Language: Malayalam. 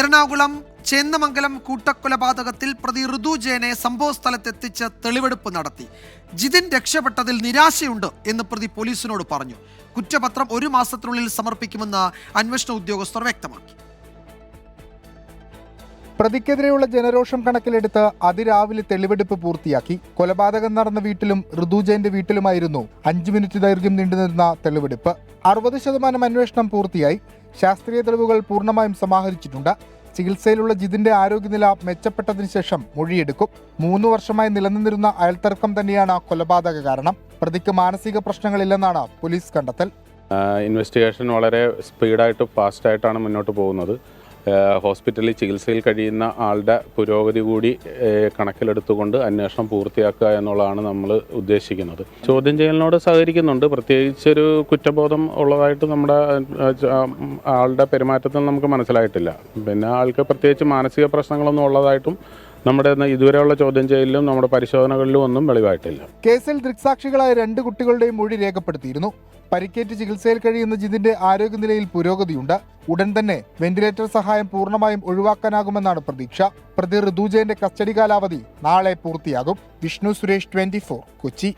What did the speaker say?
എറണാകുളം ചേന്നമംഗലം കൂട്ടക്കൊലപാതകത്തിൽ പ്രതി ഋതു ജയനെ സംഭവ സ്ഥലത്തെത്തിച്ച് തെളിവെടുപ്പ് നടത്തി. ജിതിൻ രക്ഷപ്പെട്ടതിൽ നിരാശയുണ്ട് എന്ന് പ്രതി പോലീസിനോട് പറഞ്ഞു. കുറ്റപത്രം ഒരു മാസത്തിനുള്ളിൽ സമർപ്പിക്കുമെന്ന് അന്വേഷണ ഉദ്യോഗസ്ഥർ വ്യക്തമാക്കി. പ്രതിക്കെതിരെയുള്ള ജനരോഷം കണക്കിലെടുത്ത് അതിരാവിലെ തെളിവെടുപ്പ് പൂർത്തിയാക്കി. കൊലപാതകം നടന്ന വീട്ടിലും ഋതുജയന്റെ വീട്ടിലുമായിരുന്നു അഞ്ചു മിനിറ്റ് ദൈർഘ്യം നീണ്ടുനിന്ന തെളിവെടുപ്പ്. അറുപത് ശതമാനം അന്വേഷണം പൂർത്തിയായി. ശാസ്ത്രീയ തെളിവുകൾ പൂർണമായും സമാഹരിച്ചിട്ടുണ്ട്. ചികിത്സയിലുള്ള ജിതിന്റെ ആരോഗ്യനില മെച്ചപ്പെട്ടതിനു ശേഷം മൊഴിയെടുക്കും. മൂന്ന് വർഷമായി നിലനിന്നിരുന്ന അയൽത്തർക്കം തന്നെയാണ് കൊലപാതക കാരണം. പ്രതിക്ക് മാനസിക പ്രശ്നങ്ങളില്ലെന്നാണ് പോലീസ് കണ്ടെത്തൽ. ഇൻവെസ്റ്റിഗേഷൻ വളരെ സ്പീഡായിട്ട് ഫാസ്റ്റായിട്ടാണ് മുന്നോട്ട് പോകുന്നത്. ഹോസ്പിറ്റലിൽ ചികിത്സയിൽ കഴിയുന്ന ആളുടെ പുരോഗതി കൂടി കണക്കിലെടുത്തുകൊണ്ട് അന്വേഷണം പൂർത്തിയാക്കുക എന്നുള്ളതാണ് നമ്മൾ ഉദ്ദേശിക്കുന്നത്. ചോദ്യം ചെയ്യലിനോട് സഹകരിക്കുന്നുണ്ട്. പ്രത്യേകിച്ചൊരു കുറ്റബോധം ഉള്ളതായിട്ട് നമ്മുടെ ആളുടെ പെരുമാറ്റത്തിൽ നമുക്ക് മനസ്സിലായിട്ടില്ല. പിന്നെ ആൾക്ക് പ്രത്യേകിച്ച് മാനസിക പ്രശ്നങ്ങളൊന്നും ഉള്ളതായിട്ടും നമ്മുടെ ഇതുവരെയുള്ള ചോദ്യം ചെയ്യലിലും നമ്മുടെ പരിശോധനകളിലും ഒന്നും വെളിവായിട്ടില്ല. കേസിൽ ദൃക്സാക്ഷികളായ രണ്ട് കുട്ടികളുടെയും മൊഴി രേഖപ്പെടുത്തിയിരുന്നു. പരിക്കേറ്റ് ചികിത്സയിൽ കഴിയുന്ന ജിതിന്റെ ആരോഗ്യനിലയിൽ പുരോഗതിയുണ്ട്. ഉടൻ തന്നെ വെന്റിലേറ്റർ സഹായം പൂർണമായും ഒഴിവാക്കാനാകുമെന്നാണ് പ്രതീക്ഷ. പ്രതി ഋതുജയന്റെ കസ്റ്റഡി കാലാവധി നാളെ പൂർത്തിയാകും. വിഷ്ണു സുരേഷ് ട്വന്റി കൊച്ചി.